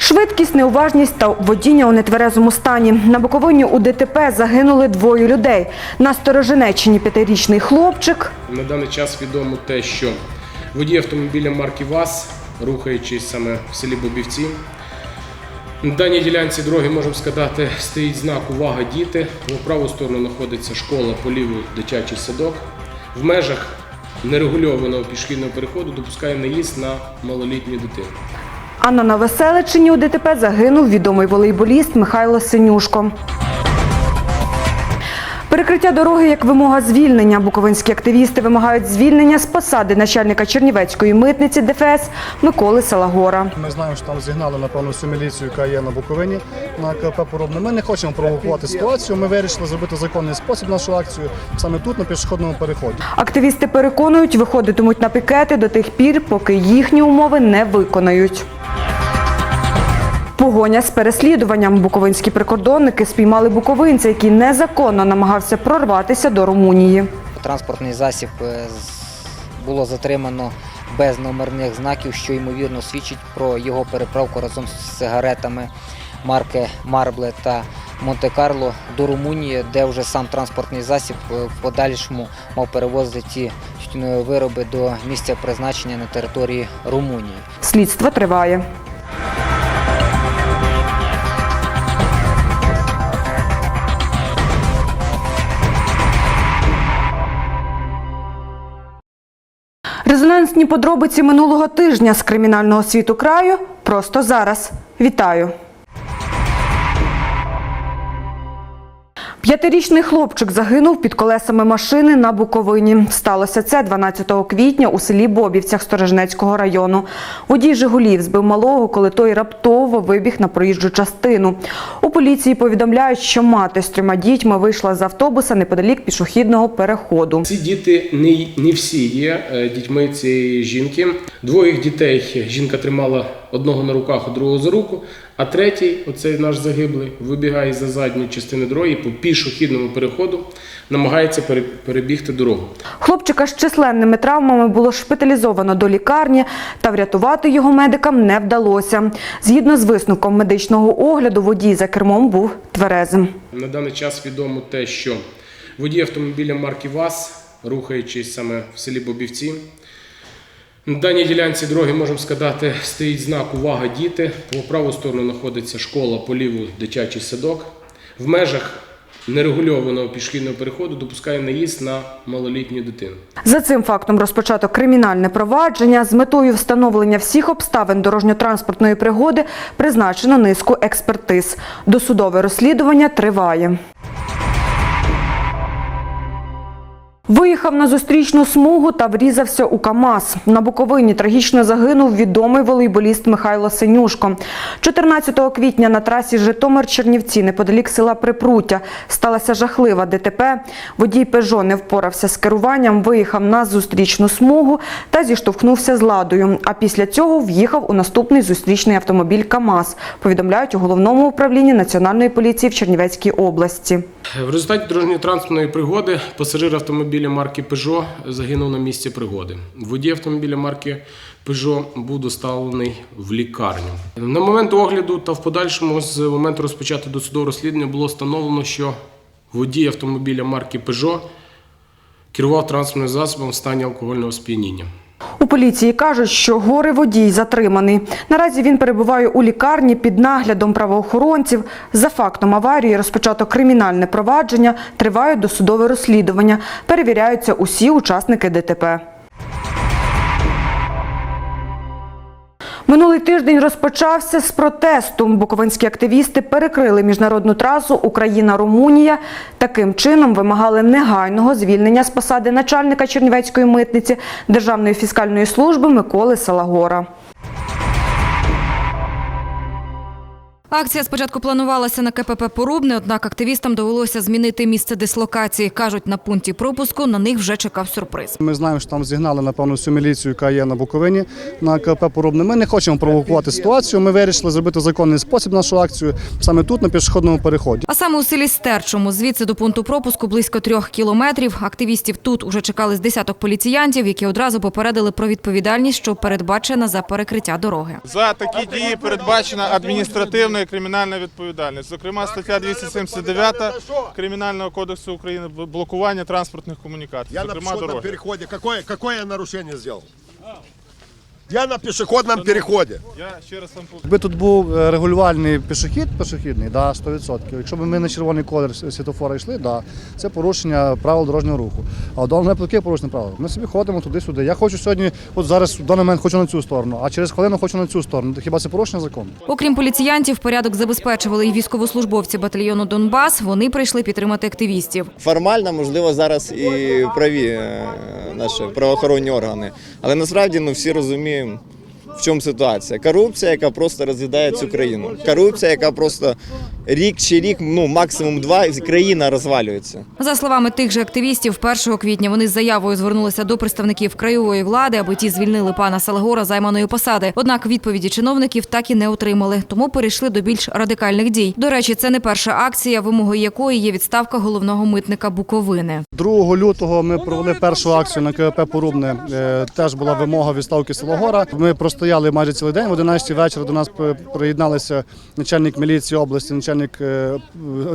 Швидкість, неуважність та водіння у нетверезому стані. На Буковині у ДТП загинули двоє людей. На Сторожинеччині п'ятирічний хлопчик. На даний час відомо те, що водій автомобіля марки ВАЗ, рухаючись саме в селі Бобівці, на даній ділянці дороги, можемо сказати, стоїть знак Увага діти. В праву сторону знаходиться школа, по ліву дитячий садок. В межах нерегульованого пішохідного переходу допускає наїзд на малолітню дитину. А на Новоселичині у ДТП загинув відомий волейболіст Михайло Синюшко. Перекриття дороги як вимога звільнення. Буковинські активісти вимагають звільнення з посади начальника Чернівецької митниці ДФС Миколи Салагора. Ми знаємо, що там зігнали напевно всю міліцію, яка є на Буковині на КП Поробне. Ми не хочемо провокувати ситуацію. Ми вирішили зробити законний спосіб нашу акцію саме тут, на пішохідному переході. Активісти переконують, виходитимуть на пікети до тих пір, поки їхні умови не виконають. Погоня з переслідуванням. Буковинські прикордонники спіймали буковинця, який незаконно намагався прорватися до Румунії. Транспортний засіб е, було затримано без номерних знаків, що ймовірно свідчить про його переправку разом з сигаретами марки Марбле та Монте-Карло до Румунії, де вже сам транспортний засіб е, в подальшому мав перевозити ті тютюнові вироби до місця призначення на території Румунії. Слідство триває. Резонансні подробиці минулого тижня з кримінального світу краю просто зараз. Вітаю! П'ятирічний хлопчик загинув під колесами машини на Буковині. Сталося це 12 квітня у селі Бобівцях Сторожнецького району. Водій Жигулів збив малого, коли той раптово вибіг на проїжджу частину. У поліції повідомляють, що мати з трьома дітьми вийшла з автобуса неподалік пішохідного переходу. Ці діти не, не всі є е, дітьми цієї жінки. Двоїх дітей жінка тримала одного на руках, другого за руку. А третій, оцей наш загиблий, вибігає за задньої частини дороги по пішохідному переходу, намагається перебігти дорогу. Хлопчика з численними травмами було шпиталізовано до лікарні, та врятувати його медикам не вдалося. Згідно з висновком медичного огляду, водій за кермом був тверезим. На даний час відомо те, що водій автомобіля марки ВАЗ, рухаючись саме в селі Бобівці, на даній ділянці дороги, можемо сказати, стоїть знак Увага діти. По праву сторону знаходиться школа, по ліву дитячий садок. В межах нерегульованого пішохідного переходу допускає наїзд на малолітню дитину. За цим фактом розпочато кримінальне провадження з метою встановлення всіх обставин дорожньо-транспортної пригоди призначено низку експертиз. Досудове розслідування триває. Виїхав на зустрічну смугу та врізався у КАМАЗ. На Буковині трагічно загинув відомий волейболіст Михайло Синюшко. 14 квітня на трасі Житомир-Чернівці неподалік села Припруття сталася жахлива ДТП. Водій Пежо не впорався з керуванням, виїхав на зустрічну смугу та зіштовхнувся з ладою. А після цього в'їхав у наступний зустрічний автомобіль КАМАЗ, повідомляють у головному управлінні Національної поліції в Чернівецькій області. В результаті дорожньо-транспортної пригоди пасажир автомобіля марки Peugeot загинув на місці пригоди. Водій автомобіля марки Peugeot був доставлений в лікарню. На момент огляду та в подальшому з моменту розпочатого досудового розслідування було встановлено, що водій автомобіля марки Peugeot керував транспортним засобом в стані алкогольного сп'яніння. У поліції кажуть, що горе водій затриманий. Наразі він перебуває у лікарні під наглядом правоохоронців. За фактом аварії розпочато кримінальне провадження, триває досудове розслідування. Перевіряються усі учасники ДТП. Минулий тиждень розпочався з протесту. Буковинські активісти перекрили міжнародну трасу Україна-Румунія. Таким чином вимагали негайного звільнення з посади начальника Чернівецької митниці Державної фіскальної служби Миколи Салагора. Акція спочатку планувалася на КПП Порубне, однак активістам довелося змінити місце дислокації. Кажуть, на пункті пропуску на них вже чекав сюрприз. Ми знаємо, що там зігнали напевно всю міліцію, яка є на Буковині на КП Порубне. Ми не хочемо провокувати ситуацію. Ми вирішили зробити законний спосіб нашу акцію саме тут, на пішохідному переході. А саме у селі Стерчому, звідси до пункту пропуску близько трьох кілометрів. Активістів тут уже чекали з десяток поліціянтів, які одразу попередили про відповідальність, що передбачена за перекриття дороги. За такі дії передбачена адміністративна і кримінальна відповідальність. Зокрема, стаття 279 Кримінального кодексу України блокування транспортних комунікацій, Я зокрема на дороги. переходе. Какое, какое я нарушение сделал? Я на пешеходном переходе. Я ще раз вам. Якби тут був е, регулювальний пішохід, пішохідний, да, 100%. Якщо б ми на червоний колір світофора йшли, да, це порушення правил дорожнього руху. А в даному випадку порушення правил. Ми собі ходимо туди-сюди. Я хочу сьогодні, от зараз в даний момент хочу на цю сторону, а через хвилину хочу на цю сторону. Хіба це порушення закону? Окрім поліціянтів, порядок забезпечували і військовослужбовці батальйону Донбас. Вони прийшли підтримати активістів. Формально, можливо, зараз і праві е, наші правоохоронні органи. Але насправді ну, всі розуміємо, в чому ситуація. Корупція, яка просто роз'їдає цю країну. Корупція, яка просто рік чи рік, ну максимум два, і країна розвалюється. За словами тих же активістів, 1 квітня вони з заявою звернулися до представників краєвої влади, аби ті звільнили пана Салгора з займаної посади. Однак відповіді чиновників так і не отримали, тому перейшли до більш радикальних дій. До речі, це не перша акція, вимогою якої є відставка головного митника Буковини. 2 лютого ми провели першу акцію на КП Порубне. Е, Теж була вимога відставки Силогора. Ми простояли майже цілий день. В 11 вечора до нас приєдналися начальник міліції області, начальник е,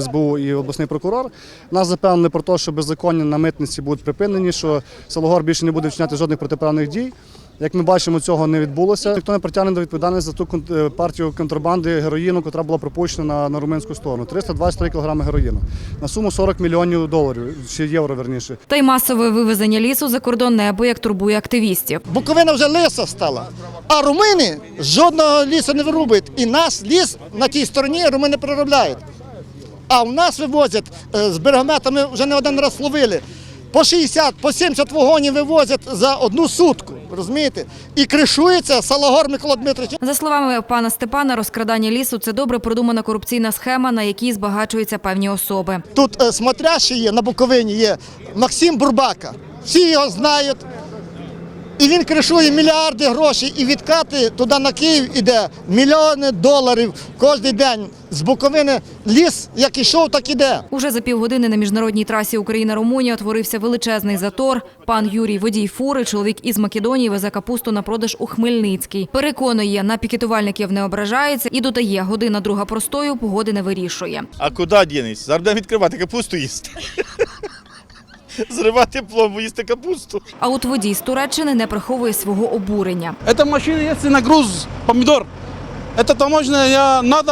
СБУ і обласний прокурор. Нас запевнили про те, що беззаконня на митниці будуть припинені, що Силогор більше не буде вчиняти жодних протиправних дій. Як ми бачимо, цього не відбулося. Ніхто не притягне до відповідальності за ту е, партію контрабанди героїну, яка була пропущена на, на румунську сторону. 323 кг героїну на суму 40 мільйонів доларів чи євро верніше. Та й масове вивезення лісу за кордон неабияк турбує активістів. Буковина вже лиса стала. А румини жодного лісу не вирубують. І нас ліс на тій стороні румини переробляють. А в нас вивозять е, з берегометами вже не один раз ловили. По 60, по 70 вагонів вивозять за одну сутку. Розумієте? І кришується Салагор Микола Дмитрович. За словами пана Степана, розкрадання лісу це добре продумана корупційна схема, на якій збагачуються певні особи. Тут е, смотрящий є на Буковині є Максим Бурбака. Всі його знають. І він кришує мільярди грошей і відкати туди на Київ іде мільйони доларів кожен день. З Буковини ліс як ішов, так іде. Уже за півгодини на міжнародній трасі Україна-Румунія утворився величезний затор. Пан Юрій водій фури, чоловік із Македонії, везе капусту на продаж у Хмельницький. Переконує, на пікетувальників не ображається і додає, година друга простою погоди не вирішує. А куди дінеться? Зараз будемо відкривати капусту їсти. Зривати пломбу, їсти капусту. А от водій з Туреччини не приховує свого обурення. Это машина, если нагруз помидор. Это таможня, я надо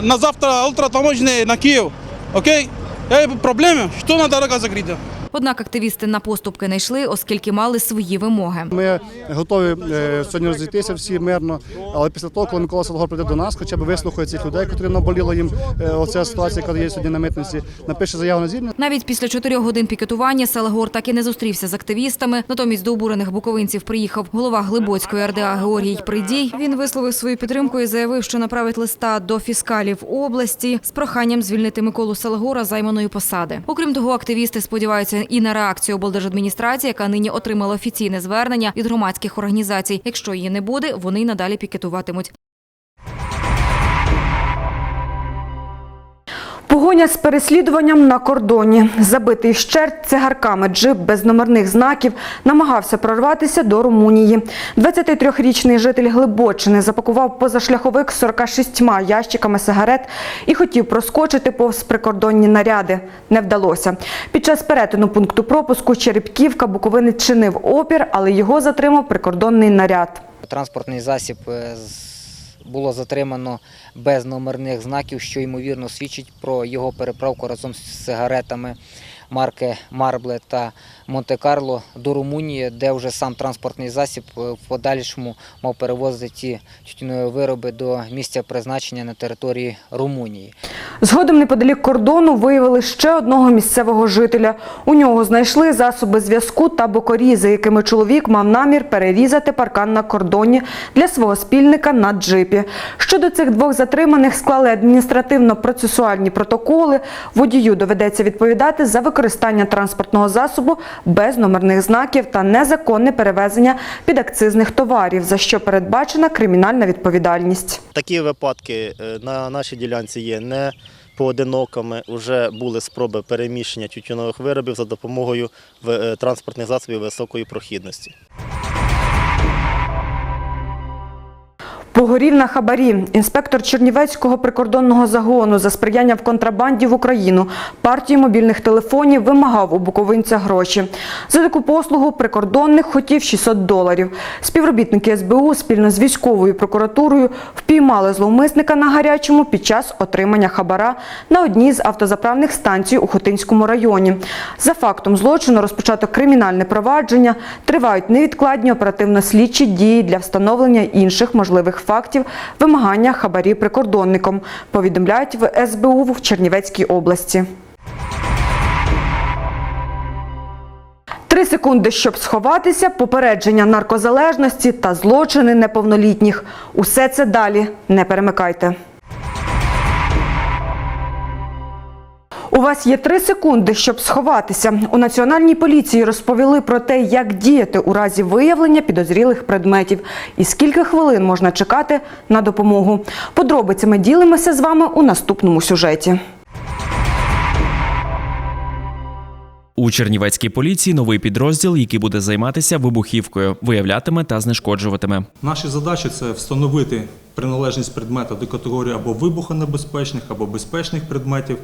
на завтра утро таможня на Киев. Окей? Я проблема, что на дорога закрыта. Однак активісти на поступки не йшли, оскільки мали свої вимоги. Ми готові е, сьогодні розійтися всі мирно, але після того, коли Микола Солгор прийде до нас, хоча б вислухає цих людей, котрі наболіла їм е, оця ситуація, яка є сьогодні на митниці, напише заяву на звільнення. Навіть після чотирьох годин пікетування Селегор так і не зустрівся з активістами. Натомість до обурених буковинців приїхав голова Глибоцької РДА Георгій Придій. Він висловив свою підтримку і заявив, що направить листа до фіскалів області з проханням звільнити Миколу Селегора займаної посади. Окрім того, активісти сподіваються і на реакцію облдержадміністрації, яка нині отримала офіційне звернення від громадських організацій. Якщо її не буде, вони й надалі пікетуватимуть. Погоня з переслідуванням на кордоні. Забитий вщерть цигарками джип без номерних знаків намагався прорватися до Румунії. 23-річний житель Глибочини запакував позашляховик з 46 ящиками сигарет і хотів проскочити повз прикордонні наряди. Не вдалося. Під час перетину пункту пропуску Черепківка Буковинець чинив опір, але його затримав прикордонний наряд. Транспортний засіб е, з- було затримано без номерних знаків, що ймовірно свідчить про його переправку разом з сигаретами марки Марбле та Монте-Карло до Румунії, де вже сам транспортний засіб е, в подальшому мав перевозити ті тютюнові вироби до місця призначення на території Румунії. Згодом неподалік кордону виявили ще одного місцевого жителя. У нього знайшли засоби зв'язку та бокорізи, якими чоловік мав намір перерізати паркан на кордоні для свого спільника на джипі. Щодо цих двох затриманих склали адміністративно-процесуальні протоколи. Водію доведеться відповідати за використання транспортного засобу без номерних знаків та незаконне перевезення підакцизних товарів, за що передбачена кримінальна відповідальність. Такі випадки е, на нашій ділянці є не поодинокими. вже були спроби переміщення тютюнових виробів за допомогою е, транспортних засобів високої прохідності. Погорів на хабарі. Інспектор Чернівецького прикордонного загону за сприяння в контрабанді в Україну партії мобільних телефонів вимагав у буковинця гроші. За таку послугу прикордонник хотів 600 доларів. Співробітники СБУ спільно з військовою прокуратурою впіймали зловмисника на гарячому під час отримання хабара на одній з автозаправних станцій у Хотинському районі. За фактом злочину розпочато кримінальне провадження. Тривають невідкладні оперативно-слідчі дії для встановлення інших можливих фактів вимагання хабарів прикордонником, повідомляють в СБУ в Чернівецькій області. Три секунди, щоб сховатися, попередження наркозалежності та злочини неповнолітніх. Усе це далі. Не перемикайте. У вас є три секунди, щоб сховатися. У національній поліції розповіли про те, як діяти у разі виявлення підозрілих предметів і скільки хвилин можна чекати на допомогу. Подробицями ділимося з вами у наступному сюжеті. У Чернівецькій поліції новий підрозділ, який буде займатися вибухівкою, виявлятиме та знешкоджуватиме. Наші задачі це встановити приналежність предмета до категорії або вибухонебезпечних, або безпечних предметів,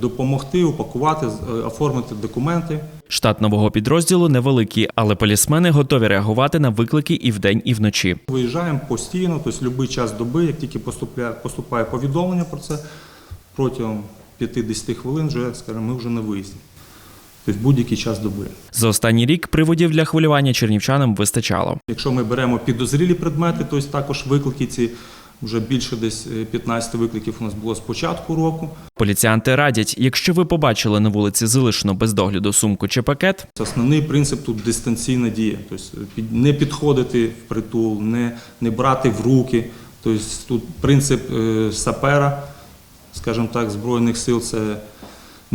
допомогти упакувати, е, оформити документи. Штат нового підрозділу невеликий, але полісмени готові реагувати на виклики і вдень, і вночі. Виїжджаємо постійно, тобто будь-який час доби, як тільки поступає, поступає повідомлення про це, протягом 50 хвилин вже, скажімо, ми вже на виїзді. Тобто будь-який час доби. За останній рік приводів для хвилювання чернівчанам вистачало. Якщо ми беремо підозрілі предмети, тобто також виклики ці вже більше десь е, 15 викликів у нас було з початку року. Поліціянти радять, якщо ви побачили на вулиці залишено без догляду сумку чи пакет, Основний принцип тут дистанційна дія. Тобто під- не підходити в притул, не, не брати в руки. Тобто тут принцип е, сапера, скажімо так, Збройних сил це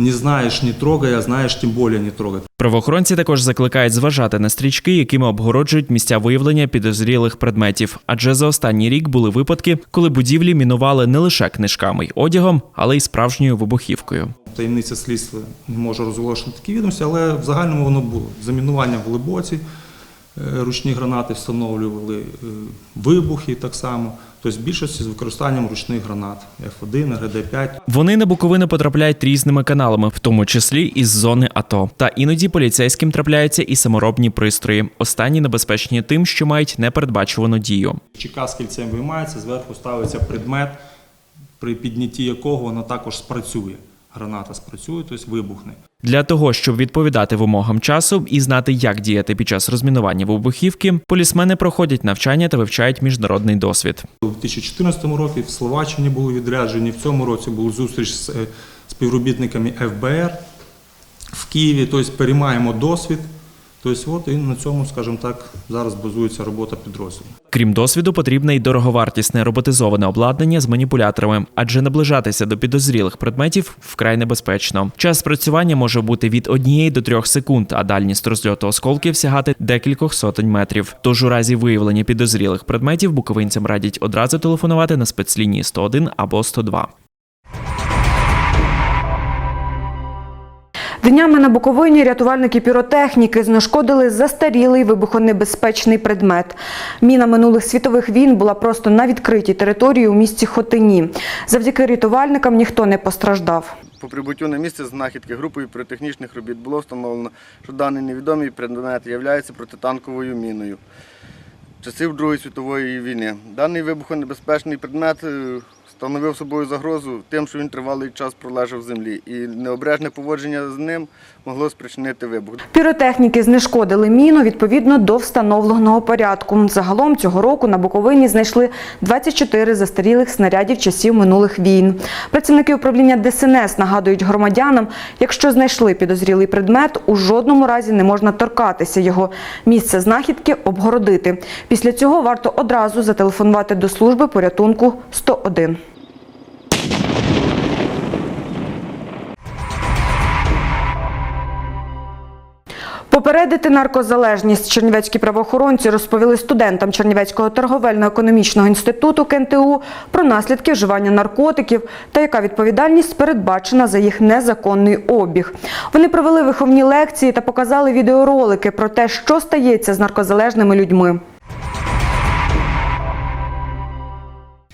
не знаєш, не трогай, а знаєш, тим більше не трогай. правоохоронці також закликають зважати на стрічки, якими обгороджують місця виявлення підозрілих предметів. Адже за останній рік були випадки, коли будівлі мінували не лише книжками й одягом, але й справжньою вибухівкою. Таємниця слідства не може розголошувати такі відомості, але в загальному воно було. Замінування в глибоці, е, ручні гранати встановлювали, е, вибухи так само. Тобто більшості з використанням ручних гранат F1, РГД-5. Вони на Буковину потрапляють різними каналами, в тому числі із зони АТО. Та іноді поліцейським трапляються і саморобні пристрої. Останні небезпечні тим, що мають непередбачувану дію. Чека з кільцем виймається, зверху ставиться предмет, при піднятті якого вона також спрацює. Граната спрацює, тобто вибухне. Для того, щоб відповідати вимогам часу і знати, як діяти під час розмінування вибухівки, полісмени проходять навчання та вивчають міжнародний досвід. У 2014 році в Словаччині були відряджені, в цьому році була зустріч з е, співробітниками ФБР в Києві, тобто переймаємо досвід. Тобто, от і на цьому, скажімо так, зараз базується робота підрозділу. Крім досвіду, потрібне й дороговартісне роботизоване обладнання з маніпуляторами, адже наближатися до підозрілих предметів вкрай небезпечно. Час спрацювання може бути від однієї до трьох секунд, а дальність розльоту осколків сягати декількох сотень метрів. Тож у разі виявлення підозрілих предметів буковинцям радять одразу телефонувати на спецлінії 101 або 102. Днями на Буковині рятувальники піротехніки знешкодили застарілий вибухонебезпечний предмет. Міна минулих світових війн була просто на відкритій території у місті Хотині. Завдяки рятувальникам ніхто не постраждав. По прибуттю на місце знахідки групою піротехнічних робіт було встановлено, що даний невідомий предмет є протитанковою міною часів Другої світової війни. Даний вибухонебезпечний предмет е, становив собою загрозу тим, що він тривалий час пролежав в землі, і необережне поводження з ним могло спричинити вибух. Піротехніки знешкодили міну відповідно до встановленого порядку. Загалом цього року на Буковині знайшли 24 застарілих снарядів часів минулих війн. Працівники управління ДСНС нагадують громадянам, якщо знайшли підозрілий предмет, у жодному разі не можна торкатися його. Місце знахідки обгородити. Після цього варто одразу зателефонувати до служби порятунку 101. Попередити наркозалежність чернівецькі правоохоронці розповіли студентам Чернівецького торговельно-економічного інституту КНТУ про наслідки вживання наркотиків та яка відповідальність передбачена за їх незаконний обіг. Вони провели виховні лекції та показали відеоролики про те, що стається з наркозалежними людьми.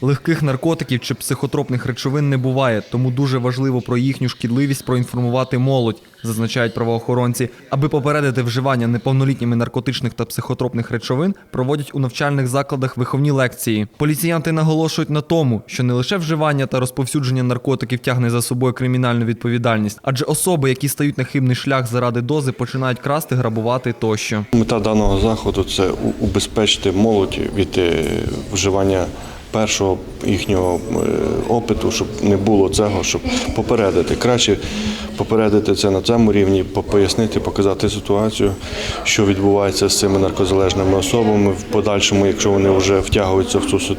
Легких наркотиків чи психотропних речовин не буває, тому дуже важливо про їхню шкідливість проінформувати молодь, зазначають правоохоронці. Аби попередити вживання неповнолітніми наркотичних та психотропних речовин, проводять у навчальних закладах виховні лекції. Поліціянти наголошують на тому, що не лише вживання та розповсюдження наркотиків тягне за собою кримінальну відповідальність, адже особи, які стають на хибний шлях заради дози, починають красти, грабувати тощо. Мета даного заходу це убезпечити молодь від е, вживання першого їхнього е, опиту, щоб не було цього, щоб попередити. Краще попередити це на цьому рівні, по- пояснити, показати ситуацію, що відбувається з цими наркозалежними особами в подальшому, якщо вони вже втягуються в цю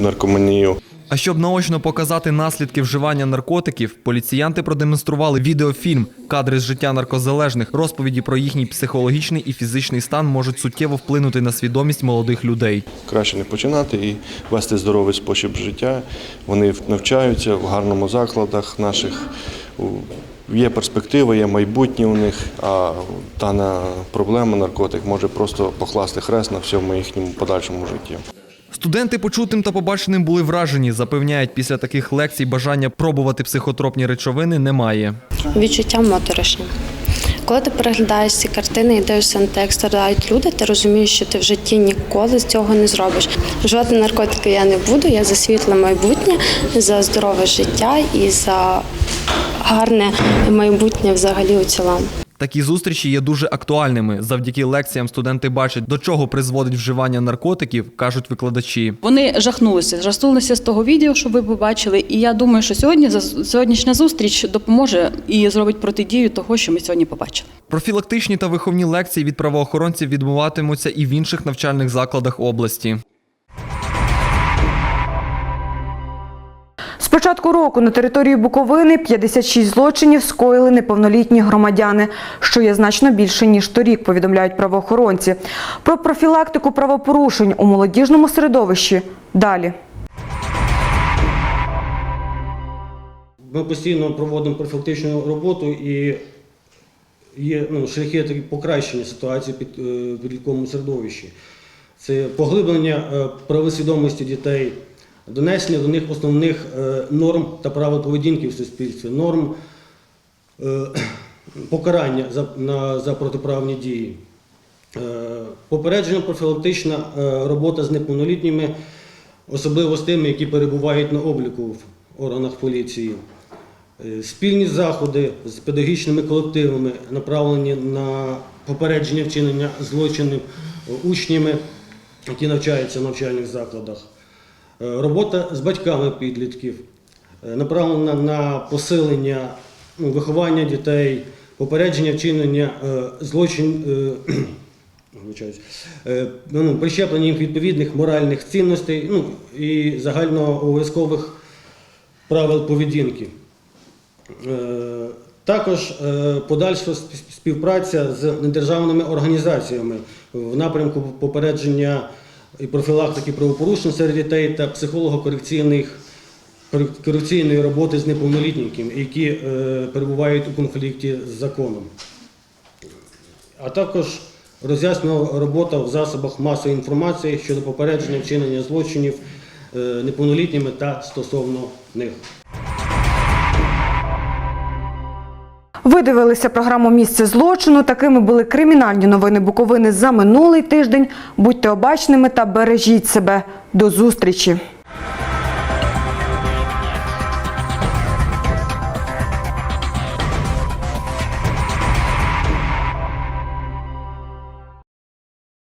наркоманію. А щоб наочно показати наслідки вживання наркотиків, поліціянти продемонстрували відеофільм Кадри з життя наркозалежних, розповіді про їхній психологічний і фізичний стан можуть суттєво вплинути на свідомість молодих людей. Краще не починати і вести здоровий спосіб життя. Вони навчаються в гарному закладах наших. Є перспектива, є майбутнє у них, а дана проблема наркотик може просто покласти хрест на всьому їхньому подальшому житті. Студенти почутим та побаченим були вражені. Запевняють, після таких лекцій бажання пробувати психотропні речовини немає. відчуття моторошні. Коли ти переглядаєш ці картини і дивишся на те, як страдають люди, ти розумієш, що ти в житті ніколи з цього не зробиш. Вживати наркотики я не буду, я за світле майбутнє, за здорове життя і за гарне майбутнє взагалі у цілому. Такі зустрічі є дуже актуальними. Завдяки лекціям студенти бачать, до чого призводить вживання наркотиків, кажуть викладачі. Вони жахнулися, жахнулися з того відео, що ви побачили. І я думаю, що сьогодні сьогоднішня зустріч допоможе і зробить протидію того, що ми сьогодні побачили. Профілактичні та виховні лекції від правоохоронців відбуватимуться і в інших навчальних закладах області. Початку року на території Буковини 56 злочинів скоїли неповнолітні громадяни, що є значно більше ніж торік, повідомляють правоохоронці. Про профілактику правопорушень у молодіжному середовищі далі. Ми постійно проводимо профілактичну роботу і є ну, шляхи покращення ситуації під е, підлітковому середовищі. Це поглиблення е, правосвідомості дітей, донесення до них основних е, норм та правил поведінки в суспільстві, норм е, покарання за, протиправні дії. Е, Попереджена профілактична робота з неповнолітніми, особливо з тими, які перебувають на обліку в органах поліції. Спільні заходи з педагогічними колективами направлені на попередження вчинення злочинів учнями, які навчаються в навчальних закладах. Е, Робота з батьками підлітків е, направлена на посилення ну, виховання дітей, попередження вчинення е, злочин. е, ну, прищеплення їм відповідних моральних цінностей ну, і загальнообов'язкових правил поведінки. Також подальша співпраця з недержавними організаціями в напрямку попередження і профілактики правопорушень серед дітей та психолого-корекційних корек- корекційної роботи з неповнолітніми, які е, перебувають у конфлікті з законом. А також роз'яснена робота в засобах масової інформації щодо попередження вчинення злочинів е, неповнолітніми та стосовно них. Ви дивилися програму Місце злочину. Такими були кримінальні новини Буковини за минулий тиждень. Будьте обачними та бережіть себе. До зустрічі.